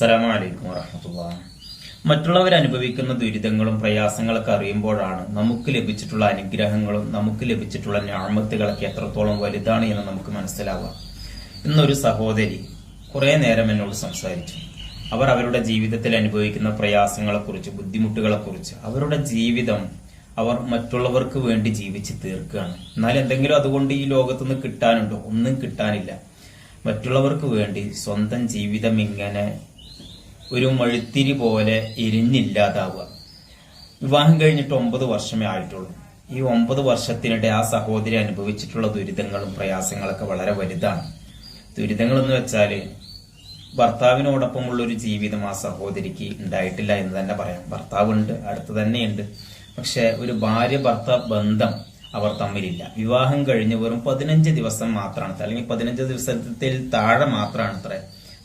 അസ്സലാമു അലൈക്കും വറഹമത്തുള്ള മറ്റുള്ളവർ അനുഭവിക്കുന്ന ദുരിതങ്ങളും പ്രയാസങ്ങളൊക്കെ അറിയുമ്പോഴാണ് നമുക്ക് ലഭിച്ചിട്ടുള്ള അനുഗ്രഹങ്ങളും നമുക്ക് ലഭിച്ചിട്ടുള്ള ഞാമത്തുകളൊക്കെ എത്രത്തോളം വലുതാണ് എന്ന് നമുക്ക് മനസ്സിലാവുക. ഇന്നൊരു സഹോദരി കുറേ നേരം എന്നോട് സംസാരിച്ചു. അവർ അവരുടെ ജീവിതത്തിൽ അനുഭവിക്കുന്ന പ്രയാസങ്ങളെക്കുറിച്ച് ബുദ്ധിമുട്ടുകളെക്കുറിച്ച് അവരുടെ ജീവിതം അവർ മറ്റുള്ളവർക്ക് വേണ്ടി ജീവിച്ച് തീർക്കുകയാണ്. എന്നാൽ എന്തെങ്കിലും അതുകൊണ്ട് ഈ ലോകത്തുനിന്ന് കിട്ടാനുണ്ടോ? ഒന്നും കിട്ടാനില്ല. മറ്റുള്ളവർക്ക് വേണ്ടി സ്വന്തം ജീവിതം ഇങ്ങനെ ഒരു മഴുത്തിരി പോലെ എരിഞ്ഞില്ലാതാവുക. വിവാഹം കഴിഞ്ഞിട്ട് ഒമ്പത് വർഷമേ ആയിട്ടുള്ളൂ. ഈ ഒമ്പത് വർഷത്തിനിടെ ആ സഹോദരി അനുഭവിച്ചിട്ടുള്ള ദുരിതങ്ങളും പ്രയാസങ്ങളൊക്കെ വളരെ വലുതാണ്. ദുരിതങ്ങൾ എന്ന് വെച്ചാൽ ഭർത്താവിനോടൊപ്പമുള്ള ഒരു ജീവിതം ആ സഹോദരിക്ക് ഉണ്ടായിട്ടില്ല എന്ന് തന്നെ പറയാം. ഭർത്താവുണ്ട് അടുത്ത് തന്നെയുണ്ട്. പക്ഷെ ഒരു ഭാര്യ ഭർത്താവ് ബന്ധം അവർ തമ്മിലില്ല. വിവാഹം കഴിഞ്ഞ് വെറും പതിനഞ്ച് ദിവസം മാത്രമാണ്. അല്ലെങ്കിൽ പതിനഞ്ച് ദിവസത്തിൽ താഴെ മാത്രമാണ് അത്ര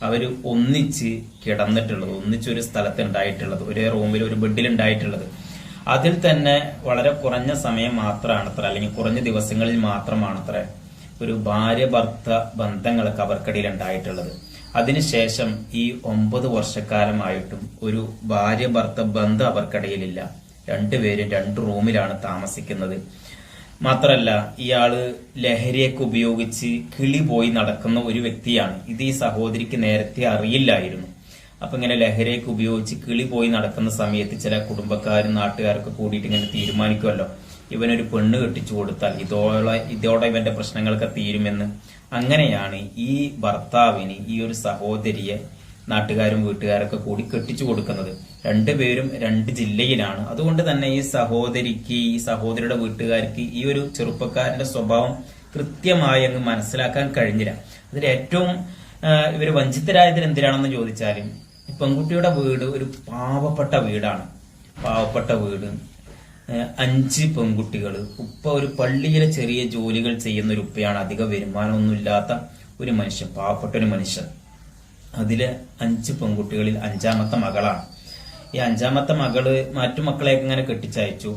അവർ ഒന്നിച്ച് കിടന്നിട്ടുള്ളത് ഒന്നിച്ചൊരു സ്ഥലത്ത് ഉണ്ടായിട്ടുള്ളത് ഒരേ റൂമിൽ ഒരു ബെഡിൽ ഉണ്ടായിട്ടുള്ളത്. അതിൽ തന്നെ വളരെ കുറഞ്ഞ സമയം മാത്രമാണ് അത്ര അല്ലെങ്കിൽ കുറഞ്ഞ ദിവസങ്ങളിൽ മാത്രമാണ് അത്ര ഒരു ഭാര്യ ഭർത്ത ബന്ധങ്ങളൊക്കെ അവർക്കിടയിൽ ഉണ്ടായിട്ടുള്ളത്. അതിനുശേഷം ഈ ഒമ്പത് വർഷക്കാലമായിട്ടും ഒരു ഭാര്യ ഭർത്ത ബന്ധം അവർക്കിടയിലില്ല. രണ്ടുപേരും രണ്ട് റൂമിലാണ് താമസിക്കുന്നത്. മാത്രല്ല ഇയാൾ ലഹരിയൊക്കെ ഉപയോഗിച്ച് കിളി പോയി നടക്കുന്ന ഒരു വ്യക്തിയാണ്. ഇത് ഈ സഹോദരിക്ക് നേരത്തെ അറിയില്ലായിരുന്നു. അപ്പൊ ഇങ്ങനെ ലഹരിയൊക്കെ ഉപയോഗിച്ച് കിളി പോയി നടക്കുന്ന സമയത്ത് ചില കുടുംബക്കാരും നാട്ടുകാരൊക്കെ കൂടിയിട്ട് ഇങ്ങനെ തീരുമാനിക്കുമല്ലോ. ഇവനൊരു പെണ്ണ് കെട്ടിച്ചു കൊടുത്താൽ ഇതോടെ ഇതോടെ ഇവന്റെ പ്രശ്നങ്ങളൊക്കെ തീരുമെന്ന്. അങ്ങനെയാണ് ഈ ഭർത്താവിന് ഈ ഒരു സഹോദരിയെ നാട്ടുകാരും വീട്ടുകാരൊക്കെ കൂടി കെട്ടിച്ചു കൊടുക്കുന്നത്. രണ്ടുപേരും രണ്ട് ജില്ലയിലാണ്. അതുകൊണ്ട് തന്നെ ഈ സഹോദരിക്ക് ഈ സഹോദരിയുടെ വീട്ടുകാർക്ക് ഈ ഒരു ചെറുപ്പക്കാരന്റെ സ്വഭാവം കൃത്യമായി അങ്ങ് മനസ്സിലാക്കാൻ കഴിഞ്ഞില്ല. അതിൽ ഏറ്റവും ഇവർ വഞ്ചിതരായതിൽ എന്തിനാണെന്ന് ചോദിച്ചാൽ പെൺകുട്ടിയുടെ വീട് ഒരു പാവപ്പെട്ട വീടാണ്. പാവപ്പെട്ട വീട്. അഞ്ച് പെൺകുട്ടികൾ ഉപ്പ ഒരു പള്ളിയിലെ ചെറിയ ജോലികൾ ചെയ്യുന്ന ഒരു ഉപ്പയാണ്. അധിക വരുമാനമൊന്നുമില്ലാത്ത ഒരു മനുഷ്യൻ പാവപ്പെട്ട ഒരു മനുഷ്യൻ. അതിലെ അഞ്ച് പെൺകുട്ടികളിൽ അഞ്ചാമത്തെ മകളാണ്. ഈ അഞ്ചാമത്തെ മകൾ മറ്റു മക്കളെയൊക്കെ ഇങ്ങനെ കെട്ടിച്ചയച്ചു.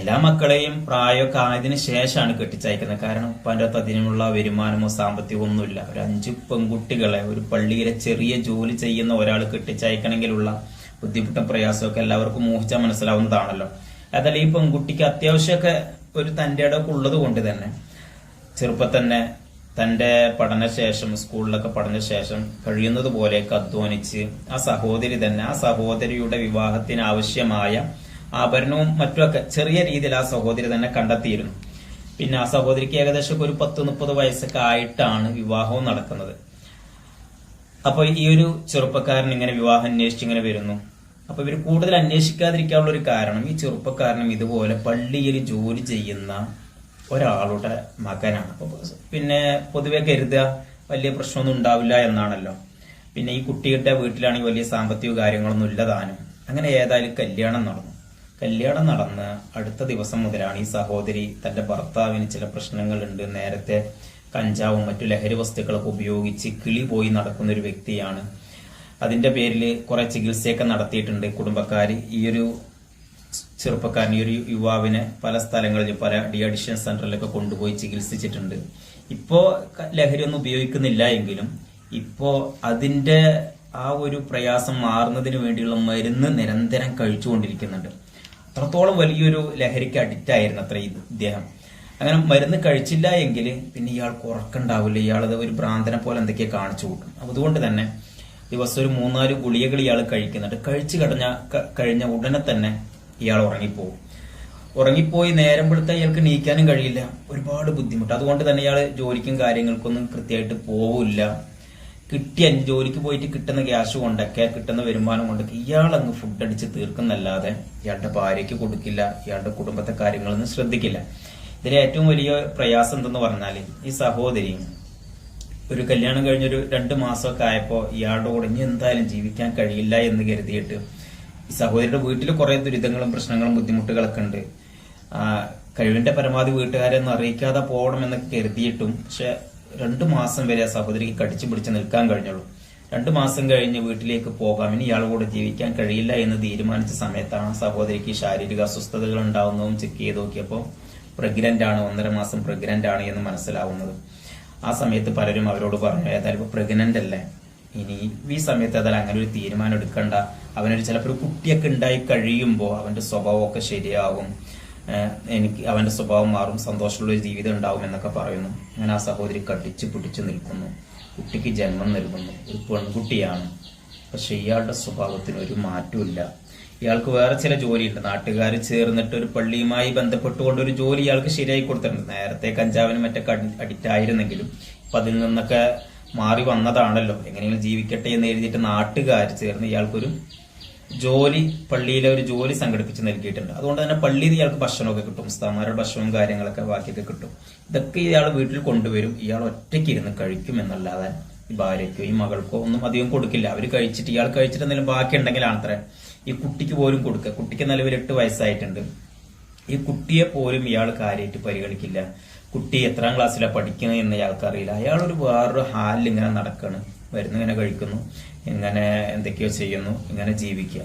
എല്ലാ മക്കളെയും പ്രായമൊക്കെ ആയതിനു ശേഷമാണ് കെട്ടിച്ചയക്കുന്നത്. കാരണം ഉപ്പാന്റെ അകത്ത് അതിനുള്ള വരുമാനമോ സാമ്പത്തികമോ ഒന്നുമില്ല. ഒരു അഞ്ച് പെൺകുട്ടികളെ ഒരു പള്ളിയിലെ ചെറിയ ജോലി ചെയ്യുന്ന ഒരാൾ കെട്ടിച്ചയക്കണമെങ്കിലുള്ള ബുദ്ധിമുട്ടും പ്രയാസമൊക്കെ എല്ലാവർക്കും മോഹിച്ചാൽ മനസ്സിലാവുന്നതാണല്ലോ. അതല്ല ഈ പെൺകുട്ടിക്ക് അത്യാവശ്യമൊക്കെ ഒരു തന്റെ ഇടമൊക്കെ ഉള്ളത് കൊണ്ട് തന്നെ ചെറുപ്പം തന്നെ തന്റെ പഠനശേഷം സ്കൂളിലൊക്കെ പഠനശേഷം കഴിയുന്നത് പോലെയൊക്കെ അധ്വാനിച്ച് ആ സഹോദരി തന്നെ ആ സഹോദരിയുടെ വിവാഹത്തിന് ആവശ്യമായ ആഭരണവും മറ്റുമൊക്കെ ചെറിയ രീതിയിൽ ആ സഹോദരി തന്നെ കണ്ടെത്തിയിരുന്നു. പിന്നെ ആ സഹോദരിക്ക് ഏകദേശം ഒരു പത്ത് മുപ്പത് വയസ്സൊക്കെ ആയിട്ടാണ് വിവാഹവും നടക്കുന്നത്. അപ്പൊ ഈ ഒരു ചെറുപ്പക്കാരൻ ഇങ്ങനെ വിവാഹം അന്വേഷിച്ച് ഇങ്ങനെ വരുന്നു. അപ്പൊ ഇവർ കൂടുതൽ അന്വേഷിക്കാതിരിക്കാനുള്ള ഒരു കാരണം ഈ ചെറുപ്പക്കാരനും ഇതുപോലെ പള്ളിയിൽ ജോലി ചെയ്യുന്ന ഒരാളുടെ മകനാണ്. അപ്പൊ പിന്നെ പൊതുവെ കരുതുക വലിയ പ്രശ്നമൊന്നും ഉണ്ടാവില്ല എന്നാണല്ലോ. പിന്നെ ഈ കുട്ടിയുടെ വീട്ടിലാണെങ്കിൽ വലിയ സാമ്പത്തിക കാര്യങ്ങളൊന്നും ഇല്ലതാനും അങ്ങനെ ഏതായാലും കല്യാണം നടന്നു. കല്യാണം നടന്ന് അടുത്ത ദിവസം മുതലാണ് ഈ സഹോദരി തന്റെ ഭർത്താവിന് ചില പ്രശ്നങ്ങളുണ്ട്. നേരത്തെ കഞ്ചാവും മറ്റു ലഹരി വസ്തുക്കളൊക്കെ ഉപയോഗിച്ച് കിളി പോയി നടക്കുന്ന ഒരു വ്യക്തിയാണ്. അതിന്റെ പേരിൽ കുറെ ചികിത്സയൊക്കെ നടത്തിയിട്ടുണ്ട് കുടുംബക്കാർ ഈ ഒരു ചെറുപ്പക്കാരൻ ഈ ഒരു യുവാവിനെ പല സ്ഥലങ്ങളിലും പല ഡി അഡിഷൻ സെന്ററിലൊക്കെ കൊണ്ടുപോയി ചികിത്സിച്ചിട്ടുണ്ട്. ഇപ്പോ ലഹരി ഒന്നും ഉപയോഗിക്കുന്നില്ല എങ്കിലും ഇപ്പോ അതിന്റെ ആ ഒരു പ്രയാസം മാറുന്നതിന് വേണ്ടിയുള്ള മരുന്ന് നിരന്തരം കഴിച്ചുകൊണ്ടിരിക്കുന്നുണ്ട്. അത്രത്തോളം വലിയൊരു ലഹരിക്ക് അഡിക്റ്റ് ആയിരുന്നു അത്ര ഇദ്ദേഹം. അങ്ങനെ മരുന്ന് കഴിച്ചില്ല എങ്കിൽ പിന്നെ ഇയാൾക്ക് ഉറക്കണ്ടാവില്ല ഇയാളത് ഒരു ഭ്രാന്തനെ പോലെ എന്തൊക്കെയാ കാണിച്ചു കൂട്ടും അതുകൊണ്ട് തന്നെ ദിവസം ഒരു മൂന്നാൽ ഗുളികകൾ ഇയാൾ കഴിക്കുന്നുണ്ട്. കഴിച്ചു കഴിഞ്ഞ കഴിഞ്ഞ ഉടനെ തന്നെ ഇയാൾ ഉറങ്ങിപ്പോവും. ഉറങ്ങിപ്പോയി നേരം വെളുത്ത ഇയാൾക്ക് നീക്കാനും കഴിയില്ല. ഒരുപാട് ബുദ്ധിമുട്ട്. അതുകൊണ്ട് തന്നെ ഇയാൾ ജോലിക്കും കാര്യങ്ങൾക്കൊന്നും കൃത്യമായിട്ട് പോവില്ല. കിട്ടിയ ജോലിക്ക് പോയിട്ട് കിട്ടുന്ന ക്യാഷ് കൊണ്ടൊക്കെ കിട്ടുന്ന വരുമാനം കൊണ്ടൊക്കെ ഇയാൾ അങ്ങ് ഫുഡ് അടിച്ച് തീർക്കുന്നല്ലാതെ ഇയാളുടെ ഭാര്യയ്ക്ക് കൊടുക്കില്ല ഇയാളുടെ കുടുംബത്തെ കാര്യങ്ങളൊന്നും ശ്രദ്ധിക്കില്ല. ഇതിലെ ഏറ്റവും വലിയ പ്രയാസം എന്തെന്ന് പറഞ്ഞാൽ ഈ സഹോദരി ഒരു കല്യാണം കഴിഞ്ഞൊരു രണ്ട് മാസമൊക്കെ ആയപ്പോൾ ഇയാളുടെ ഇനി എന്തായാലും ജീവിക്കാൻ കഴിയില്ല എന്ന് കരുതിയിട്ട് സഹോദരിയുടെ വീട്ടിൽ കുറെ ദുരിതങ്ങളും പ്രശ്നങ്ങളും ബുദ്ധിമുട്ടുകളൊക്കെ ഉണ്ട്. കഴിവിന്റെ പരമാവധി വീട്ടുകാരെ ഒന്നും അറിയിക്കാതെ പോകണം എന്നൊക്കെ കരുതിയിട്ടും പക്ഷെ രണ്ടു മാസം വരെ ആ സഹോദരിക്ക് കടിച്ചു പിടിച്ച് നിൽക്കാൻ കഴിഞ്ഞുള്ളൂ. രണ്ടു മാസം കഴിഞ്ഞ് വീട്ടിലേക്ക് പോകാം. ഇനി ഇയാൾ കൂടെ ജീവിക്കാൻ കഴിയില്ല എന്ന് തീരുമാനിച്ച സമയത്താണ് സഹോദരിക്ക് ശാരീരിക അസ്വസ്ഥതകൾ ഉണ്ടാവുന്നതും ചെക്ക് ചെയ്ത് നോക്കിയപ്പോൾ പ്രഗ്നന്റ് ആണ് ഒന്നര മാസം പ്രഗ്നന്റ് ആണ് എന്ന് മനസ്സിലാവുന്നത്. ആ സമയത്ത് പലരും അവരോട് പറഞ്ഞു ഏതായാലും ഇപ്പൊ പ്രഗ്നന്റ് അല്ലേ? ഇനി ഈ സമയത്ത് ഏതായാലും അങ്ങനെ ഒരു തീരുമാനം എടുക്കണ്ട. അവനൊരു ചിലപ്പോൾ ഒരു കുട്ടിയൊക്കെ ഉണ്ടായി കഴിയുമ്പോൾ അവന്റെ സ്വഭാവമൊക്കെ ശരിയാവും എനിക്ക് അവന്റെ സ്വഭാവം മാറും സന്തോഷമുള്ള ഒരു ജീവിതം ഉണ്ടാവും എന്നൊക്കെ പറയുന്നു. അങ്ങനെ ആ സഹോദരി കടിച്ചു പിടിച്ചു നിൽക്കുന്നു. കുട്ടിക്ക് ജന്മം നൽകുന്നു. ഒരു പെൺകുട്ടിയാണ്. പക്ഷെ ഇയാളുടെ സ്വഭാവത്തിന് ഒരു മാറ്റമില്ല ഇയാൾക്ക് വേറെ ചില ജോലിയുണ്ട്. നാട്ടുകാർ ചേർന്നിട്ട് ഒരു പള്ളിയുമായി ബന്ധപ്പെട്ടുകൊണ്ട് ഒരു ജോലി ഇയാൾക്ക് ശരിയായി കൊടുത്തിട്ടുണ്ട്. നേരത്തെ കഞ്ചാവിന് മറ്റൊക്കെ അഡിക്റ്റ് ആയിരുന്നെങ്കിലും അതിൽ നിന്നൊക്കെ മാറി വന്നതാണല്ലോ. എങ്ങനെയെങ്കിലും ജീവിക്കട്ടെ എന്ന് എഴുതിയിട്ട് നാട്ടുകാർ ചേർന്ന് ഇയാൾക്കൊരു ജോലി പള്ളിയിലെ ഒരു ജോലി സംഘടിപ്പിച്ച് നൽകിയിട്ടുണ്ട്. അതുകൊണ്ട് തന്നെ പള്ളിയിൽ ഇയാൾക്ക് ഭക്ഷണമൊക്കെ കിട്ടും. ഉസ്താമാരുടെ ഭക്ഷണവും കാര്യങ്ങളൊക്കെ ബാക്കിയൊക്കെ കിട്ടും. ഇതൊക്കെ ഇയാൾ വീട്ടിൽ കൊണ്ടുവരും. ഇയാൾ ഒറ്റയ്ക്ക് ഇരുന്ന് കഴിക്കും എന്നല്ലാതെ ഈ ഭാര്യയ്ക്കോ ഈ മകൾക്കോ ഒന്നും അധികം കൊടുക്കില്ല. അവർ കഴിച്ചിട്ട് ഇയാൾ കഴിച്ചിട്ട് എന്തെങ്കിലും ബാക്കി ഈ കുട്ടിക്ക് പോലും കൊടുക്കുക. കുട്ടിക്ക് നിലവിൽ എട്ട് വയസ്സായിട്ടുണ്ട്. ഈ കുട്ടിയെ പോലും ഇയാൾ കാര്യമായിട്ട് പരിഗണിക്കില്ല. കുട്ടി എത്രാം ക്ലാസ്സിലാണ് പഠിക്കുന്നത് എന്ന് ഇയാൾക്കറിയില്ല. അയാൾ ഒരു വേറൊരു ഹാലിൽ ഇങ്ങനെ നടക്കുകയാണ് വരുന്നു ഇങ്ങനെ കഴിക്കുന്നു. ഇങ്ങനെ എന്തൊക്കെയോ ചെയ്യുന്നു ഇങ്ങനെ ജീവിക്കുക.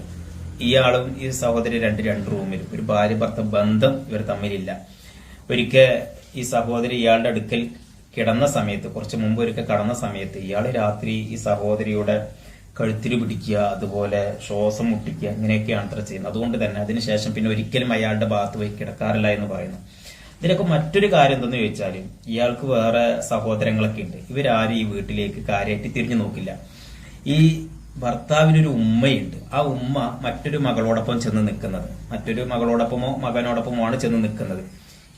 ഇയാളും ഈ സഹോദരി രണ്ട് രണ്ട് റൂമിൽ ഒരു ഭാര്യ ഭർത്ത ബന്ധം ഇവർ തമ്മിലില്ല. ഒരിക്കൽ ഈ സഹോദരി ഇയാളുടെ അടുക്കൽ കിടന്ന സമയത്ത് കുറച്ച് മുമ്പ് ഒരിക്കൽ കടന്ന സമയത്ത് ഇയാൾ രാത്രി ഈ സഹോദരിയുടെ കഴുത്തിൽ പിടിക്കുക അതുപോലെ ശ്വാസം മുട്ടിക്കുക ഇങ്ങനെയൊക്കെയാണ് അത്ര ചെയ്യുന്നത്. അതുകൊണ്ട് തന്നെ അതിനുശേഷം പിന്നെ ഒരിക്കലും അയാളുടെ ഭാഗത്ത് പോയി കിടക്കാറില്ല എന്ന് പറയുന്നു. ഇതിലൊക്കെ മറ്റൊരു കാര്യം എന്തെന്ന് ചോദിച്ചാൽ ഇയാൾക്ക് വേറെ സഹോദരങ്ങളൊക്കെ ഉണ്ട്. ഇവരാരും ഈ വീട്ടിലേക്ക് കാര്യമായിട്ട് തിരിഞ്ഞു നോക്കില്ല. ഈ ഭർത്താവിനൊരു ഉമ്മയുണ്ട്. ആ ഉമ്മ മറ്റൊരു മകളോടൊപ്പം ചെന്ന് നിൽക്കുന്നത്. മറ്റൊരു മകളോടൊപ്പമോ മകനോടൊപ്പമോ ആണ് ചെന്ന് നിൽക്കുന്നത്.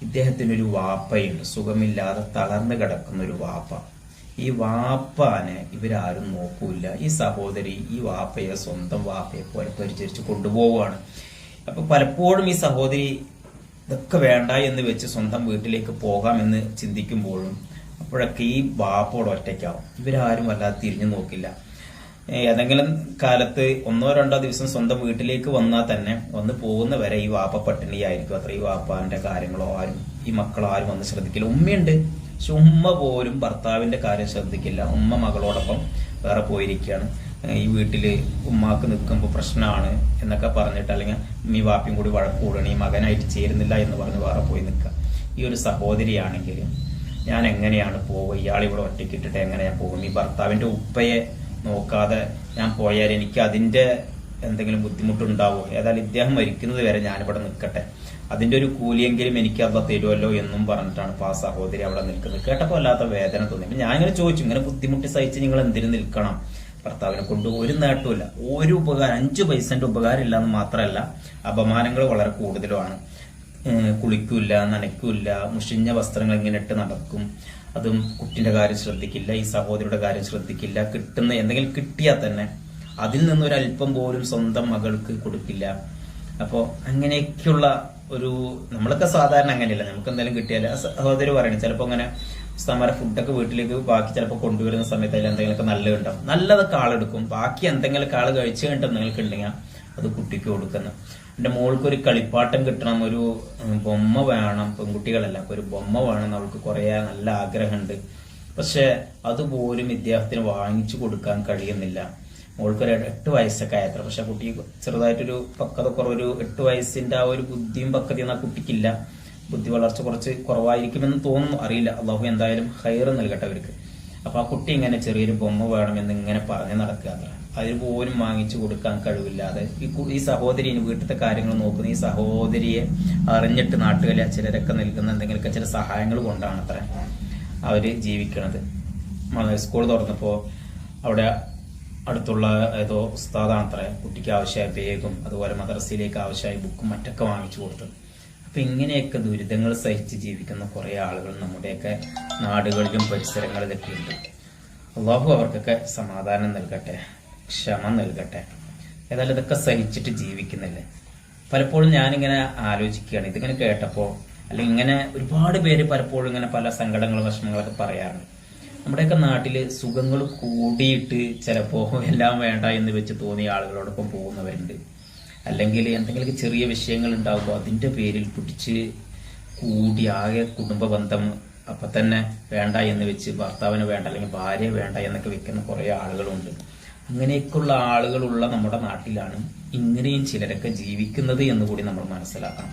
ഇദ്ദേഹത്തിനൊരു വാപ്പയുണ്ട്. സുഖമില്ലാതെ തളർന്നു കിടക്കുന്ന ഒരു വാപ്പ. ഈ വാപ്പാനെ ഇവരാരും നോക്കൂല ഈ സഹോദരി ഈ വാപ്പയെ സ്വന്തം വാപ്പയെ പോലെ പരിചരിച്ച് കൊണ്ടുപോവുകയാണ്. അപ്പൊ പലപ്പോഴും ഈ സഹോദരി ഇതൊക്കെ വേണ്ട എന്ന് വെച്ച് സ്വന്തം വീട്ടിലേക്ക് പോകാമെന്ന് ചിന്തിക്കുമ്പോഴും അപ്പോഴൊക്കെ ഈ വാപ്പോട് ഒറ്റയ്ക്കാവും. ഇവരാരും വല്ലാതെ തിരിഞ്ഞു നോക്കില്ല. ഏതെങ്കിലും കാലത്ത് ഒന്നോ രണ്ടോ ദിവസം സ്വന്തം വീട്ടിലേക്ക് വന്നാൽ തന്നെ വന്ന് പോകുന്ന വരെ ഈ വാപ്പ പട്ടിണിയായിരിക്കും. അത്ര ഈ വാപ്പാന്റെ കാര്യങ്ങളോ ആരും ഈ മക്കളോ ആരും വന്ന് ശ്രദ്ധിക്കില്ല. ഉമ്മയുണ്ട്. പക്ഷെ ഉമ്മ പോലും ഭർത്താവിന്റെ കാര്യം ശ്രദ്ധിക്കില്ല. ഉമ്മ മകളോടൊപ്പം വേറെ പോയിരിക്കുകയാണ്. ഈ വീട്ടിൽ ഉമ്മാക്ക് നിൽക്കുമ്പോൾ പ്രശ്നമാണ് എന്നൊക്കെ പറഞ്ഞിട്ട് അല്ലെങ്കിൽ ഉമ്മി വാപ്പിയും കൂടി വഴക്കൂടണം ഈ മകനായിട്ട് ചേരുന്നില്ല എന്ന് പറഞ്ഞ് വേറെ പോയി നിൽക്കുക. ഈ ഒരു സഹോദരിയാണെങ്കിൽ ഞാൻ എങ്ങനെയാണ് പോവുക? ഇയാൾ ഇവിടെ ഒറ്റയ്ക്കിട്ടിട്ട് എങ്ങനെയാണ് പോകും ഈ ഭർത്താവിന്റെ ഉപ്പയെ നോക്കാതെ ഞാൻ പോയാൽ എനിക്ക് അതിന്റെ എന്തെങ്കിലും ബുദ്ധിമുട്ടുണ്ടാവോ? ഏതായാലും ഇദ്ദേഹം മരിക്കുന്നത് വരെ ഞാനിവിടെ നിൽക്കട്ടെ. അതിന്റെ ഒരു കൂലിയെങ്കിലും എനിക്ക് അവ തരുമല്ലോ എന്നും പറഞ്ഞിട്ടാണ് ഇപ്പൊ ആ സഹോദരി അവിടെ നിൽക്കുന്നത്. കേട്ടപ്പോൾ അല്ലാത്ത വേദന തോന്നി. ഞാൻ ഇങ്ങനെ ചോദിച്ചു ഇങ്ങനെ ബുദ്ധിമുട്ടി സഹിച്ച് നിങ്ങൾ എന്തിനു നിൽക്കണം? ഭർത്താവിനെ കൊണ്ട് ഒരു നേട്ടമില്ല ഒരു ഉപകാരം അഞ്ചു പൈസന്റെ ഉപകാരം ഇല്ല എന്ന് മാത്രമല്ല അപമാനങ്ങൾ വളരെ കൂടുതലുമാണ്. കുളിക്കൂല്ല കുളിക്കൂല നനയ്ക്കൂല മുഷിഞ്ഞ വസ്ത്രങ്ങൾ ഇങ്ങനെ ഇട്ട് നടക്കും. അതും കുട്ടിന്റെ കാര്യം ശ്രദ്ധിക്കില്ല ഈ സഹോദരിയുടെ കാര്യം ശ്രദ്ധിക്കില്ല കിട്ടുന്ന എന്തെങ്കിലും കിട്ടിയാൽ തന്നെ അതിൽ നിന്ന് ഒരു അല്പം പോലും സ്വന്തം മകൾക്ക് കൊടുക്കില്ല. അപ്പോ അങ്ങനെയൊക്കെയുള്ള ഒരു നമ്മളൊക്കെ സാധാരണ അങ്ങനെയല്ല. നമുക്ക് എന്തെങ്കിലും കിട്ടിയാൽ സഹോദരി പറയണം ചിലപ്പോ അങ്ങനെ ഉസ്താമാരെ ഫുഡൊക്കെ വീട്ടിലേക്ക് ബാക്കി ചിലപ്പോൾ കൊണ്ടുവരുന്ന സമയത്ത് അതിൽ എന്തെങ്കിലുമൊക്കെ നല്ലത് ഉണ്ടാവും. നല്ലതൊക്കെ ആളെടുക്കും. ബാക്കി എന്തെങ്കിലും ആൾ കഴിച്ചു കഴിഞ്ഞിട്ട് എന്തെങ്കിലും ഉണ്ടെങ്കിൽ അത് കുട്ടിക്ക് കൊടുക്കുന്ന. എന്റെ മോൾക്ക് ഒരു കളിപ്പാട്ടം കിട്ടണം ഒരു ബൊമ്മ വേണം പെൺകുട്ടികളല്ല അപ്പൊ ഒരു ബൊമ്മ വേണം എന്ന് അവൾക്ക് കുറെ നല്ല ആഗ്രഹമുണ്ട്. പക്ഷെ അതുപോലും ഇദ്ദേഹത്തിന് വാങ്ങിച്ചു കൊടുക്കാൻ കഴിയുന്നില്ല. മോൾക്ക് ഒരു എട്ട് വയസ്സൊക്കെ ആയത്ര. പക്ഷെ കുട്ടി ചെറുതായിട്ടൊരു പക്വത കുറവൊരു എട്ട് വയസ്സിന്റെ ആ ഒരു ബുദ്ധിയും പക്വതയും ആ കുട്ടിക്കില്ല. ബുദ്ധി വളർച്ച കുറച്ച് കുറവായിരിക്കുമെന്ന് തോന്നുന്നു. അറിയില്ല. അള്ളാഹു എന്തായാലും ഹയർ നൽകട്ടെ അവർക്ക്. അപ്പൊ ആ കുട്ടി ഇങ്ങനെ ചെറിയൊരു ബൊമ്മ വേണമെന്ന് ഇങ്ങനെ പറഞ്ഞു നടക്കുക അത്ര അതിന് പോലും വാങ്ങിച്ചു കൊടുക്കാൻ കഴിവില്ലാതെ ഈ ഈ സഹോദരി വീട്ടിലത്തെ കാര്യങ്ങൾ നോക്കുന്ന. ഈ സഹോദരിയെ അറിഞ്ഞിട്ട് നാട്ടുകളിൽ ചിലരൊക്കെ നൽകുന്ന എന്തെങ്കിലുമൊക്കെ ചില സഹായങ്ങൾ കൊണ്ടാണ് അത്ര അവർ ജീവിക്കണത്. മ- സ്കൂൾ തുറന്നപ്പോ അവിടെ അടുത്തുള്ള ഏതോ ഉസ്താദാണ് അത്ര കുട്ടിക്ക് ആവശ്യമായ ബേഗും അതുപോലെ മദ്രസയിലേക്ക് ആവശ്യമായ ബുക്കും മറ്റൊക്കെ വാങ്ങിച്ചു കൊടുത്തത്. അപ്പൊ ഇങ്ങനെയൊക്കെ ദുരിതങ്ങൾ സഹിച്ച് ജീവിക്കുന്ന കുറെ ആളുകൾ നമ്മുടെയൊക്കെ നാടുകളിലും പരിസരങ്ങളിലൊക്കെ ഉണ്ട്. അള്ളാഹു അവർക്കൊക്കെ സമാധാനം നൽകട്ടെ. ക്ഷമ നൽകട്ടെ. ഏതായാലും ഇതൊക്കെ സഹിച്ചിട്ട് ജീവിക്കുന്നില്ലേ? പലപ്പോഴും ഞാനിങ്ങനെ ആലോചിക്കുകയാണ്. ഇതിങ്ങനെ കേട്ടപ്പോ അല്ലെങ്കിൽ ഇങ്ങനെ ഒരുപാട് പേര് പലപ്പോഴും ഇങ്ങനെ പല സങ്കടങ്ങളും വിഷമങ്ങളൊക്കെ പറയാറുണ്ട്. നമ്മുടെയൊക്കെ നാട്ടിൽ സുഖങ്ങൾ കൂടിയിട്ട് ചിലപ്പോ എല്ലാം വേണ്ട എന്ന് വെച്ച് തോന്നിയ ആളുകളോടൊപ്പം പോകുന്നവരുണ്ട്. അല്ലെങ്കിൽ എന്തെങ്കിലും ചെറിയ വിഷയങ്ങൾ ഉണ്ടാകുമ്പോൾ അതിന്റെ പേരിൽ പിടിച്ച് കൂടി ആകെ കുടുംബ ബന്ധം അപ്പൊ തന്നെ വേണ്ട എന്ന് വെച്ച് ഭർത്താവിന് വേണ്ട അല്ലെങ്കിൽ ഭാര്യ വേണ്ട എന്നൊക്കെ വെക്കുന്ന കുറെ ആളുകളുണ്ട്. അങ്ങനെയൊക്കെയുള്ള ആളുകളുള്ള നമ്മുടെ നാട്ടിലാണ് ഇങ്ങനെയും ചിലരൊക്കെ ജീവിക്കുന്നത് എന്ന് കൂടി നമ്മൾ മനസ്സിലാക്കണം.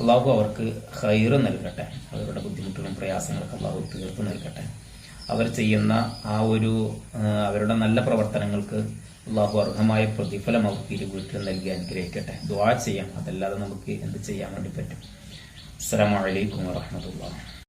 അള്ളാഹു അവർക്ക് ഹൈറ് നൽകട്ടെ. അവരുടെ ബുദ്ധിമുട്ടുകളും പ്രയാസങ്ങളൊക്കെ അള്ളാഹു തീർത്ത് നൽകട്ടെ. അവർ ചെയ്യുന്ന ആ ഒരു അവരുടെ നല്ല പ്രവർത്തനങ്ങൾക്ക് അള്ളാഹു അർഹമായ പ്രതിഫലം അവർക്ക് ഇരു വീട്ടിൽ നൽകി അനുഗ്രഹിക്കട്ടെ. ദ്വാ ചെയ്യാം. അതല്ലാതെ നമുക്ക് എന്ത് ചെയ്യാൻ വേണ്ടി പറ്റും? അസ്സലാമു അലൈക്കും വറഹ്മത്തുള്ളാഹി